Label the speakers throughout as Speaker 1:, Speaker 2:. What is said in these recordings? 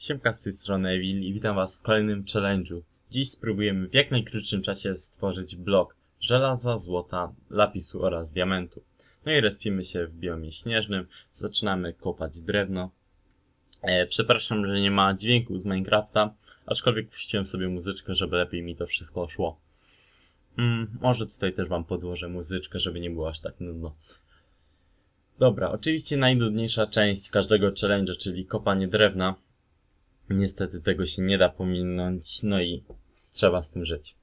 Speaker 1: Siemka z tej strony Evil i witam was w kolejnym challenge'u. Dziś spróbujemy w jak najkrótszym czasie stworzyć blok żelaza, złota, lapisu oraz diamentu. No i respimy się w biomie śnieżnym, zaczynamy kopać drewno. E, przepraszam, że nie ma dźwięku z Minecrafta, aczkolwiek puściłem sobie muzyczkę, żeby lepiej mi to wszystko szło. Mm, może tutaj też wam podłożę muzyczkę, żeby nie było aż tak nudno. Dobra, oczywiście najnudniejsza część każdego challenge'a, czyli kopanie drewna. Niestety tego się nie da pominąć, no i trzeba z tym żyć.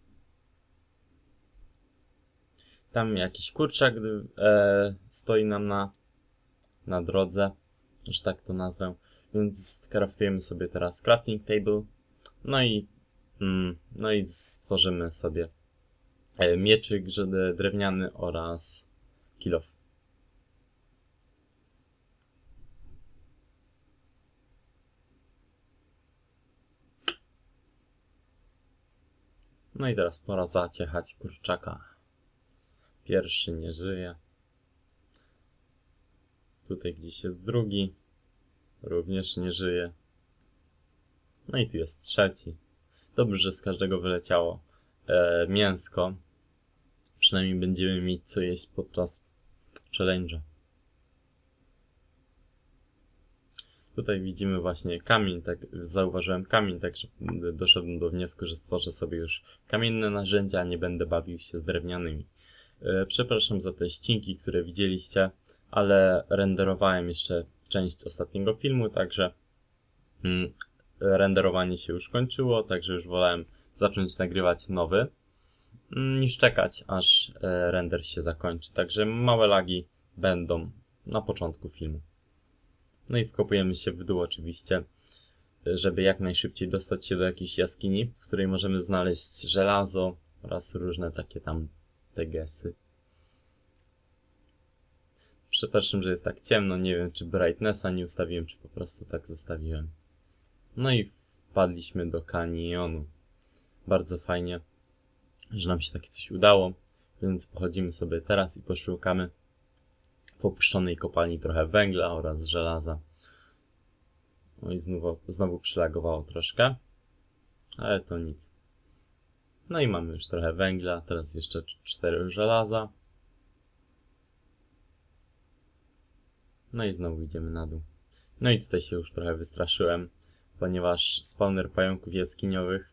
Speaker 1: Tam jakiś kurczak e, stoi nam na, na drodze, że tak to nazwę, więc craftujemy sobie teraz crafting table, no i, mm, no i stworzymy sobie e, mieczyk drewniany oraz kill No i teraz pora zaciechać kurczaka. Pierwszy nie żyje. Tutaj gdzieś jest drugi. Również nie żyje. No i tu jest trzeci. Dobrze, że z każdego wyleciało e, mięsko. Przynajmniej będziemy mieć co jeść podczas challenge'a. Tutaj widzimy właśnie kamień, tak zauważyłem kamień, także doszedłem do wniosku, że stworzę sobie już kamienne narzędzia, a nie będę bawił się z drewnianymi. E, Przepraszam za te ścinki, które widzieliście, ale renderowałem jeszcze część ostatniego filmu, także mm, renderowanie się już kończyło, także już wolałem zacząć nagrywać nowy, mm, niż czekać, aż e, render się zakończy. Także małe lagi będą na początku filmu. No i wkopujemy się w dół oczywiście, żeby jak najszybciej dostać się do jakiejś jaskini, w której możemy znaleźć żelazo oraz różne takie tam tegesy. Przepraszam, że jest tak ciemno, nie wiem czy brightnessa nie ustawiłem, czy po prostu tak zostawiłem. No i wpadliśmy do kanionu. Bardzo fajnie, że nam się takie coś udało, więc pochodzimy sobie teraz i poszukamy w opuszczonej kopalni trochę węgla oraz żelaza. No i znowu, znowu przylagowało troszkę, ale to nic. No i mamy już trochę węgla, teraz jeszcze cz- cztery żelaza. No i znowu idziemy na dół. No i tutaj się już trochę wystraszyłem, ponieważ spawner pająków jaskiniowych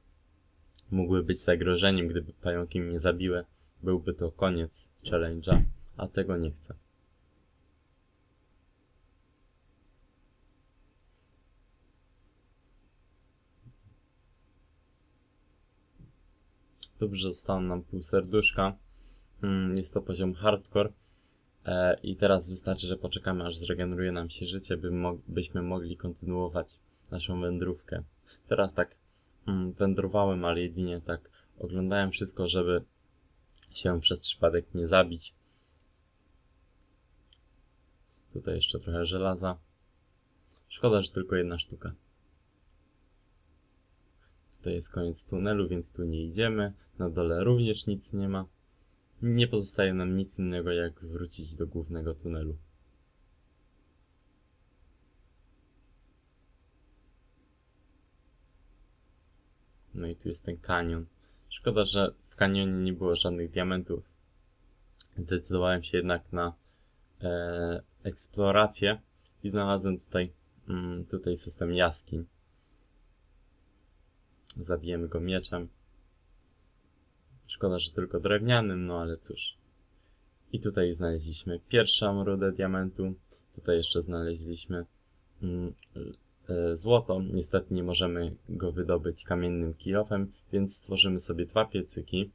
Speaker 1: mógłby być zagrożeniem, gdyby pająki mnie zabiły. Byłby to koniec challenge'a, a tego nie chcę. Dobrze, zostało nam pół serduszka. Mm, Jest to poziom hardcore. E, I teraz wystarczy, że poczekamy, aż zregeneruje nam się życie, by mo- byśmy mogli kontynuować naszą wędrówkę. Teraz tak mm, wędrowałem, ale jedynie tak oglądałem wszystko, żeby się przez przypadek nie zabić. Tutaj jeszcze trochę żelaza. Szkoda, że tylko jedna sztuka. Tutaj jest koniec tunelu, więc tu nie idziemy. Na dole również nic nie ma. Nie pozostaje nam nic innego, jak wrócić do głównego tunelu. No i tu jest ten kanion. Szkoda, że w kanionie nie było żadnych diamentów. Zdecydowałem się jednak na e, eksplorację i znalazłem tutaj, mm, tutaj system jaskiń. Zabijemy go mieczem. Szkoda, że tylko drewnianym, no ale cóż. I tutaj znaleźliśmy pierwszą rudę diamentu. Tutaj jeszcze znaleźliśmy mm, e, złoto. Niestety nie możemy go wydobyć kamiennym kilofem, więc stworzymy sobie dwa piecyki.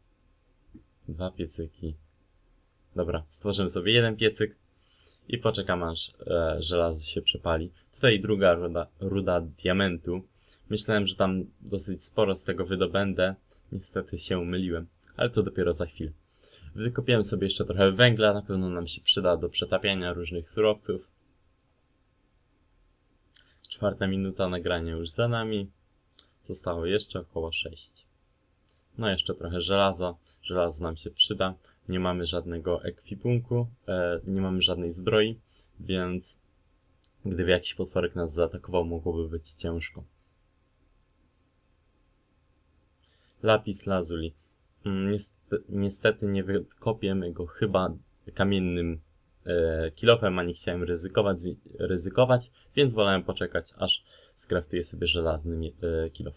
Speaker 1: Dwa piecyki. Dobra, stworzymy sobie jeden piecyk i poczekam aż e, żelazo się przepali. Tutaj druga ruda, ruda diamentu. Myślałem, że tam dosyć sporo z tego wydobędę. Niestety się myliłem, ale to dopiero za chwilę. Wykopiłem sobie jeszcze trochę węgla, na pewno nam się przyda do przetapiania różnych surowców. Czwarta minuta nagrania już za nami. Zostało jeszcze około 6. No jeszcze trochę żelaza. Żelazo nam się przyda. Nie mamy żadnego ekwipunku, e, nie mamy żadnej zbroi, więc gdyby jakiś potworek nas zaatakował, mogłoby być ciężko. Lapis lazuli. Mm, Niestety, nie wykopiemy go chyba kamiennym e, kilofem, a nie chciałem ryzykować, ryzykować, więc wolałem poczekać, aż skraftuję sobie żelazny e, kilof.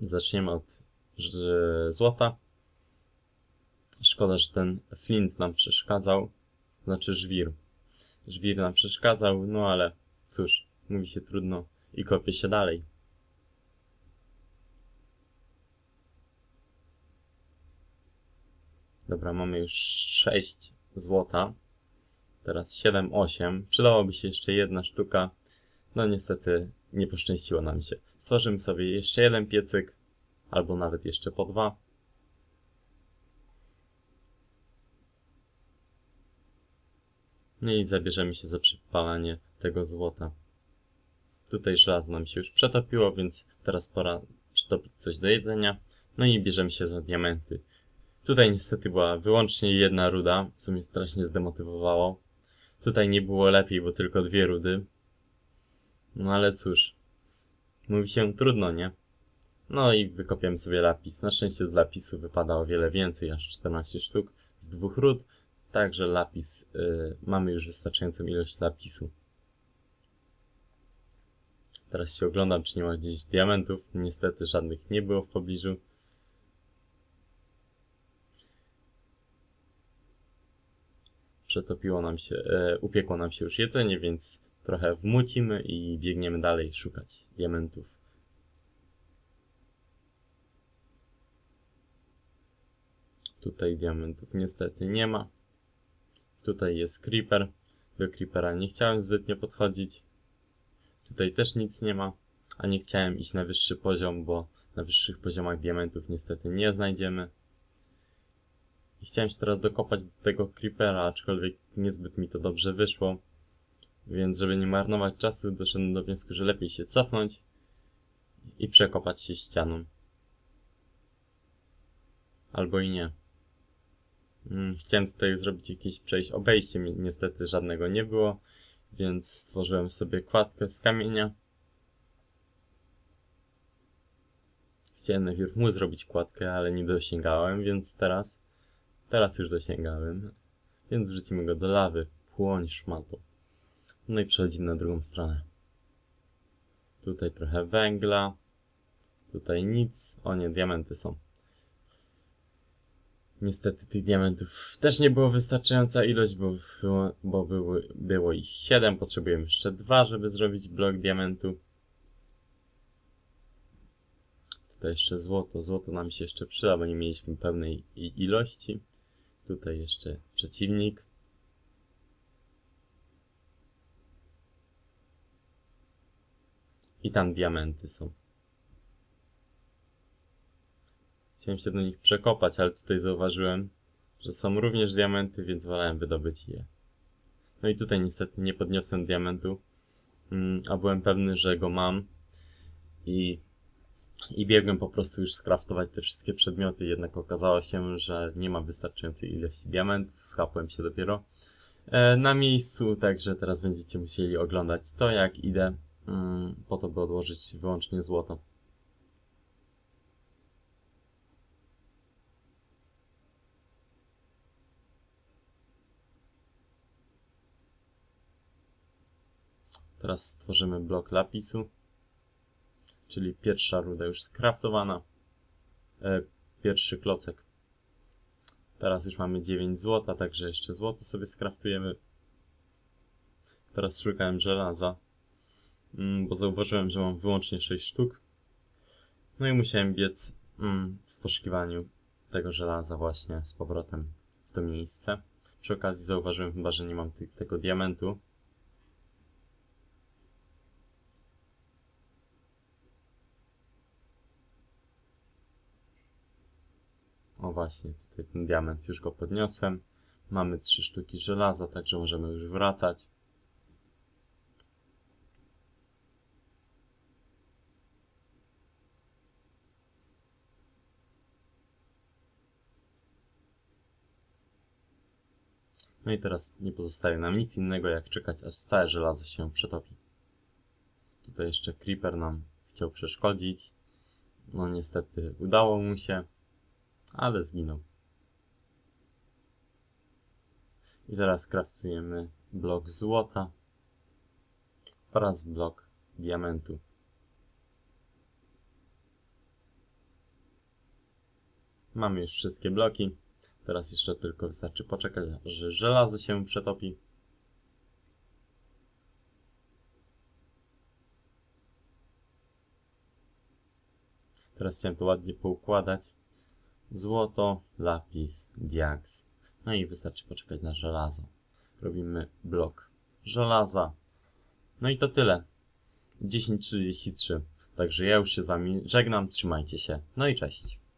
Speaker 1: Zaczniemy od złota. Szkoda, że ten flint nam przeszkadzał. Znaczy żwir. Żwir nam przeszkadzał, no ale cóż, mówi się trudno i kopie się dalej. Dobra, mamy już 6 złota. Teraz 7, 8. Przydałoby się jeszcze jedna sztuka. No niestety nie poszczęściło nam się. Stworzymy sobie jeszcze jeden piecyk, albo nawet jeszcze po dwa. No i zabierzemy się za przypalanie tego złota. Tutaj żelazo nam się już przetopiło, więc teraz pora przytopić coś do jedzenia. No i bierzemy się za diamenty. Tutaj niestety była wyłącznie jedna ruda, co mnie strasznie zdemotywowało. Tutaj nie było lepiej, bo tylko dwie rudy. No ale cóż, mówi się trudno, nie? No i wykopiemy sobie lapis. Na szczęście z lapisu wypada o wiele więcej, aż 14 sztuk z dwóch ród. Także lapis, y, mamy już wystarczającą ilość lapisu. Teraz się oglądam, czy nie ma gdzieś diamentów. Niestety żadnych nie było w pobliżu. Przetopiło nam się, e, upiekło nam się już jedzenie, więc trochę wmucimy i biegniemy dalej szukać diamentów. Tutaj diamentów niestety nie ma. Tutaj jest creeper. Do creepera nie chciałem zbytnio podchodzić. Tutaj też nic nie ma, a nie chciałem iść na wyższy poziom, bo na wyższych poziomach diamentów niestety nie znajdziemy. I chciałem się teraz dokopać do tego creepera, aczkolwiek niezbyt mi to dobrze wyszło. Więc żeby nie marnować czasu, doszedłem do wniosku, że lepiej się cofnąć i przekopać się ścianą. Albo i nie. Mm, Chciałem tutaj zrobić jakieś przejść obejście, niestety żadnego nie było, więc stworzyłem sobie kładkę z kamienia. Chciałem najpierw mu zrobić kładkę, ale nie dosięgałem, więc teraz, teraz już dosięgałem. Więc wrzucimy go do lawy. Płoń szmato. No i przechodzimy na drugą stronę. Tutaj trochę węgla. Tutaj nic. O nie, diamenty są. Niestety tych diamentów też nie było wystarczająca ilość, bo, bo były, było ich 7. Potrzebujemy jeszcze dwa, żeby zrobić blok diamentu. Tutaj jeszcze złoto. Złoto nam się jeszcze przyda, bo nie mieliśmy pełnej ilości. Tutaj jeszcze przeciwnik. I tam diamenty są. Chciałem się do nich przekopać, ale tutaj zauważyłem, że są również diamenty, więc wolałem wydobyć je. No i tutaj niestety nie podniosłem diamentu, mm, a byłem pewny, że go mam. I, I biegłem po prostu już skraftować te wszystkie przedmioty, jednak okazało się, że nie ma wystarczającej ilości diamentów, schapłem się dopiero e, na miejscu, także teraz będziecie musieli oglądać to, jak idę mm, po to, by odłożyć wyłącznie złoto. Teraz stworzymy blok lapisu, czyli pierwsza ruda już skraftowana. E, pierwszy klocek. Teraz już mamy 9 złota, także jeszcze złoto sobie skraftujemy. Teraz szukałem żelaza, mm, bo zauważyłem, że mam wyłącznie 6 sztuk. No i musiałem biec mm, w poszukiwaniu tego żelaza właśnie z powrotem w to miejsce. Przy okazji zauważyłem chyba, że nie mam tego diamentu. O właśnie, tutaj ten diament już go podniosłem. Mamy trzy sztuki żelaza, także możemy już wracać. No i teraz nie pozostaje nam nic innego jak czekać aż całe żelazo się przetopi. Tutaj jeszcze creeper nam chciał przeszkodzić. No niestety udało mu się, ale zginął. I teraz kraftujemy blok złota oraz blok diamentu. Mamy już wszystkie bloki. Teraz jeszcze tylko wystarczy poczekać, że żelazo się przetopi. Teraz chciałem to ładnie poukładać. Złoto, lapis, diaks. No i wystarczy poczekać na żelazo. Robimy blok żelaza. No i to tyle. 10.33. Także ja już się z wami żegnam. Trzymajcie się. No i cześć.